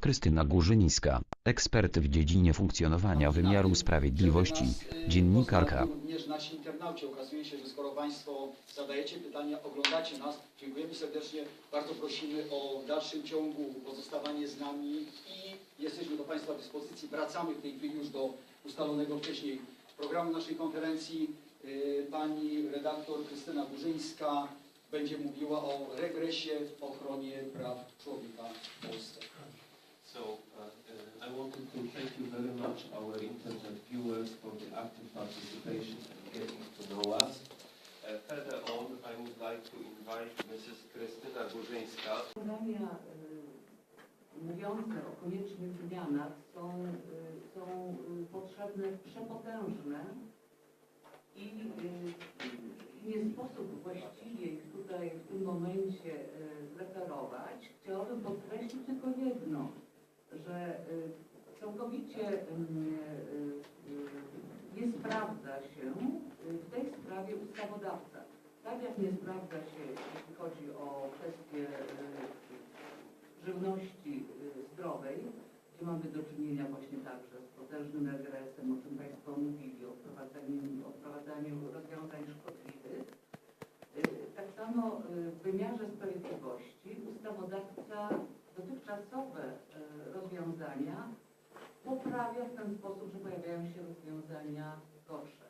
Krystyna Górzyńska, ekspert w dziedzinie funkcjonowania wymiaru sprawiedliwości, dziennikarka. Również nasi internauci. Okazuje się, że skoro Państwo zadajecie pytania, oglądacie nas, dziękujemy serdecznie. Bardzo prosimy o dalszym ciągu pozostawanie z nami i jesteśmy do Państwa dyspozycji. Wracamy w tej chwili już do ustalonego wcześniej programu naszej konferencji. Yy, Pani redaktor Krystyna Górzyńska będzie mówiła o regresie w ochronie praw człowieka w Polsce. So uh, uh, I wanted to thank you very much, our internet viewers, for the active participation and getting to know us. Uh, further on, I would like to invite Mrs. Krystyna Górzyńska. Y, mówiące o koniecznych zmianach są, y, są y, potrzebne, przepotężne i nie sposób właściwie tutaj w tym momencie zreferować. Chciałabym podkreślić tylko jedno, że y, całkowicie y, y, nie sprawdza się w tej sprawie ustawodawca. Tak jak nie sprawdza się, jeśli chodzi o kwestie żywności zdrowej, gdzie mamy do czynienia właśnie także z potężnym regresem, o czym Państwo mówili, o wprowadzaniu, o wprowadzaniu rozwiązań szkodliwych. Tak samo w wymiarze sprawiedliwości ustawodawca dotychczasowe y, rozwiązania poprawia w ten sposób, że pojawiają się rozwiązania gorsze.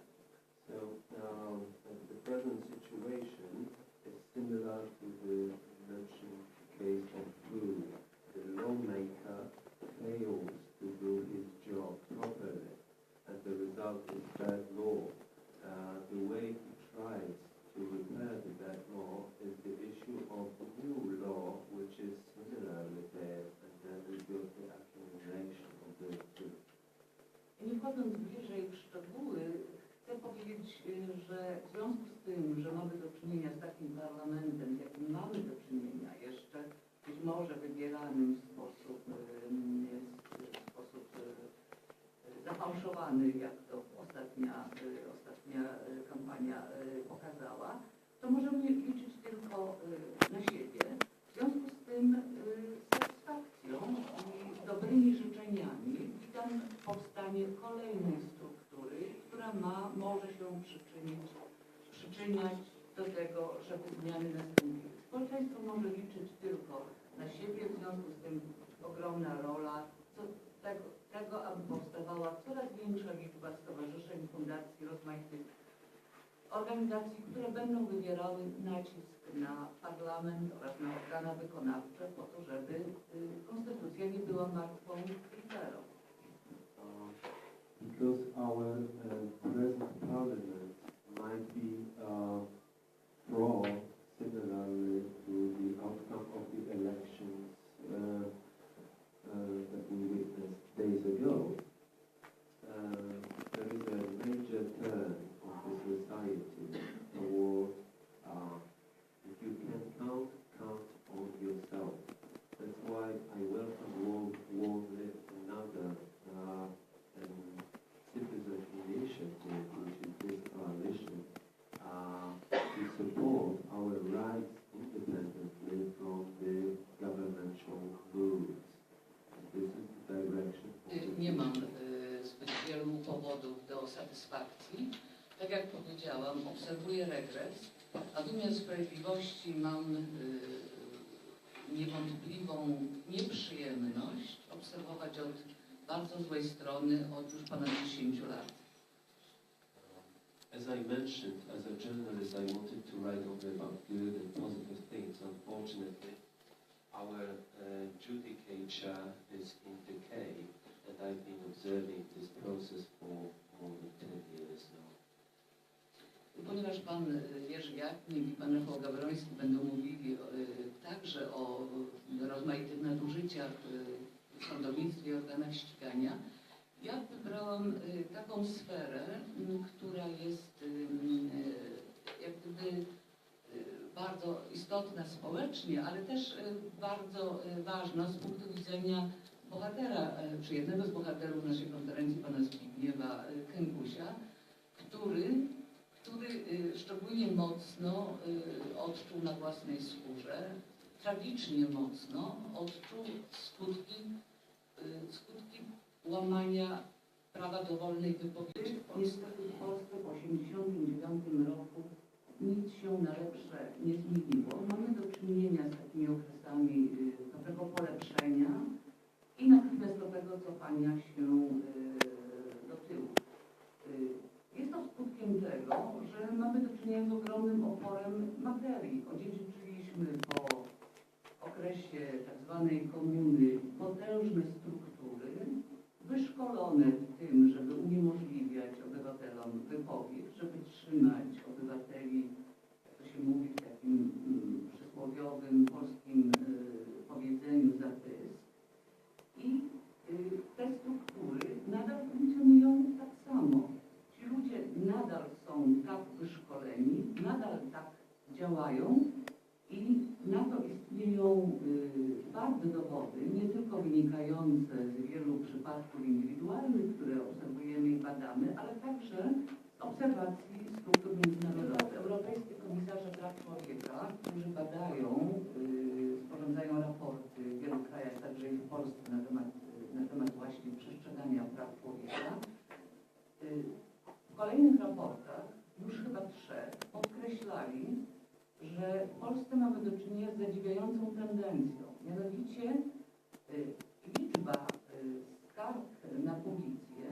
So um, the present situation is similar to the wchodząc bliżej w szczegóły, chcę powiedzieć, y, że w związku z tym, że mamy do czynienia z takim parlamentem, jakim mamy do czynienia, jeszcze być może wybieranym w sposób, y, w sposób y, zafałszowany, jak to ostatnia, ostatnia kampania pokazała, to możemy liczyć tylko na siebie. W związku z tym y, z satysfakcją i dobrymi życzeniami witam powstanie kolejnej struktury, która ma, może się przyczynić, przyczyniać do tego, żeby zmiany nastąpiły. Społeczeństwo może liczyć tylko na siebie, w związku z tym ogromna rola co, tego, tego, aby powstawała coraz większa liczba stowarzyszeń, fundacji, rozmaitych organizacji, które będą wywierały nacisk na parlament oraz na organa wykonawcze po to, żeby y, konstytucja nie była martwą literą. Because our uh, present parliament powiedziałam, obserwuję regres, a wymiar sprawiedliwości mam y, niewątpliwą nieprzyjemność obserwować od bardzo złej strony od już ponad 10 lat. As I mentioned, as a journalist, I wanted to write only about good and positive things. Unfortunately, our uh, judicature is in decay, and I've been observing this process for more than 10 years now. Ponieważ pan y, Jerzy Jachnik i pan Rafał Gawroński będą mówili y, także o rozmaitych nadużyciach y, w sądownictwie i organach ścigania, ja wybrałam taką sferę, y, która jest jak gdyby bardzo istotna społecznie, ale też bardzo ważna z punktu widzenia bohatera, czy jednego z bohaterów naszej konferencji, pana Zbigniewa Kękusia, który szczególnie mocno y, odczuł na własnej skórze, tragicznie mocno odczuł skutki y, skutki łamania prawa do wolnej wypowiedzi. Niestety w Polsce w 1989 roku nic się na lepsze nie zmieniło. Mamy do czynienia z takimi okresami y, pewnego polepszenia i natychmiastowego cofania się y, do tyłu. Y, Jest to skutkiem tego, że mamy do czynienia z ogromnym oporem materii. Odziedziczyliśmy po okresie tzw. komuny potężne struktury, wyszkolone w tym, żeby uniemożliwiać obywatelom wypowiedź, żeby trzymać obywateli, jak to się mówi w takim mm, przysłowiowym polskim y, powiedzeniu za pysk. I y, te struktury nadal funkcjonują tak samo. Ci ludzie nadal są tak wyszkoleni, nadal tak działają i na to istnieją y, nie tylko wynikające z wielu przypadków indywidualnych, które obserwujemy i badamy, ale także obserwacji struktur międzynarodowych. Europejskie komisarze praw człowieka, którzy badają, y, sporządzają raporty w wielu krajach, także i w Polsce na temat właśnie przestrzegania praw człowieka, y, w kolejnych raportach, już chyba trzech, podkreślali, że w Polsce mamy do czynienia z zadziwiającą tendencją. Mianowicie y, liczba y, skarg na policję,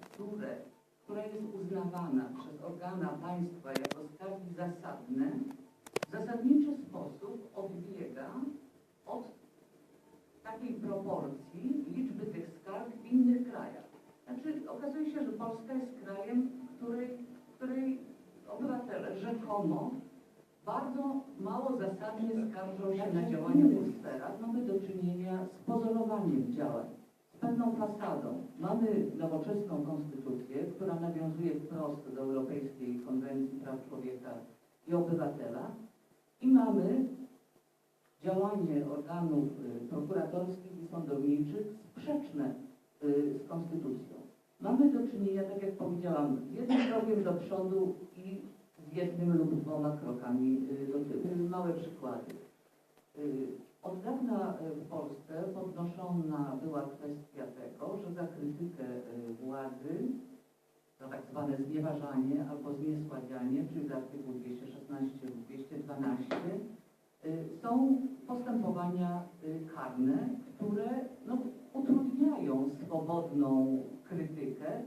które, która jest uznawana przez organa państwa jako skargi zasadne, w zasadniczy sposób odbiega od takiej proporcji liczby tych skarg w innych krajach. Znaczy, okazuje się, że Polska jest krajem, który, której obywatele rzekomo bardzo mało zasadnie skarżą się na działania w sferach. Mamy do czynienia z pozorowaniem działań, pewną fasadą. Mamy nowoczesną konstytucję, która nawiązuje wprost do Europejskiej Konwencji Praw Człowieka i Obywatela i mamy działanie organów y, prokuratorskich i sądowniczych sprzeczne y, z konstytucją. Mamy do czynienia, tak jak powiedziałam, z jednym krokiem do przodu i z jednym lub dwoma krokami y, do tyłu. Małe przykłady. Od dawna y, w Polsce podnoszona była kwestia tego, że za krytykę y, władzy, za tak zwane znieważanie albo zniesławianie, czyli za artykuł 216 lub 212, y, są postępowania karne, które no, utrudniają swobodną krytykę,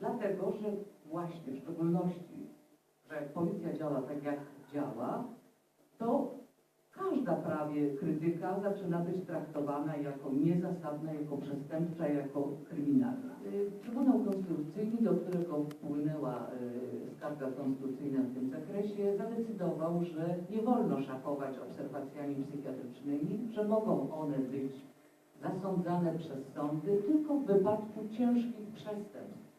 dlatego że właśnie w szczególności że policja działa tak, jak działa, to każda prawie krytyka zaczyna być traktowana jako niezasadna, jako przestępcza, jako kryminalna. Y, Trybunał Konstytucyjny, do którego wpłynęła y, skarga konstytucyjna w tym zakresie, zadecydował, że nie wolno szafować obserwacjami psychiatrycznymi, że mogą one być zasądzane przez sądy tylko w wypadku ciężkich przestępstw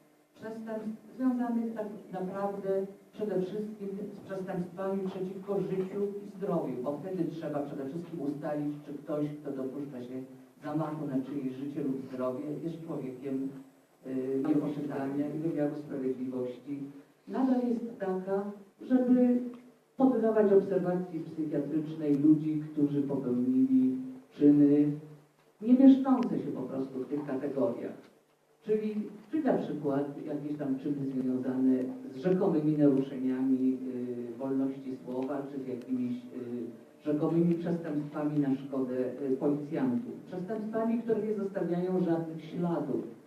przestępstw związanych tak naprawdę przede wszystkim z przestępstwami przeciwko życiu i zdrowiu, bo wtedy trzeba przede wszystkim ustalić, czy ktoś, kto dopuszcza się zamachu na czyjeś życie lub zdrowie, jest człowiekiem yy, niepoczytania i wymiaru sprawiedliwości. Nadal jest taka, żeby poddawać obserwacji psychiatrycznej ludzi, którzy popełnili czyny nie mieszczące się po prostu w tych kategoriach. Czyli, czy na przykład jakieś tam czyny związane z rzekomymi naruszeniami y, wolności słowa, czy z jakimiś y, rzekomymi przestępstwami na szkodę y, policjantów. Przestępstwami, które nie zostawiają żadnych śladów.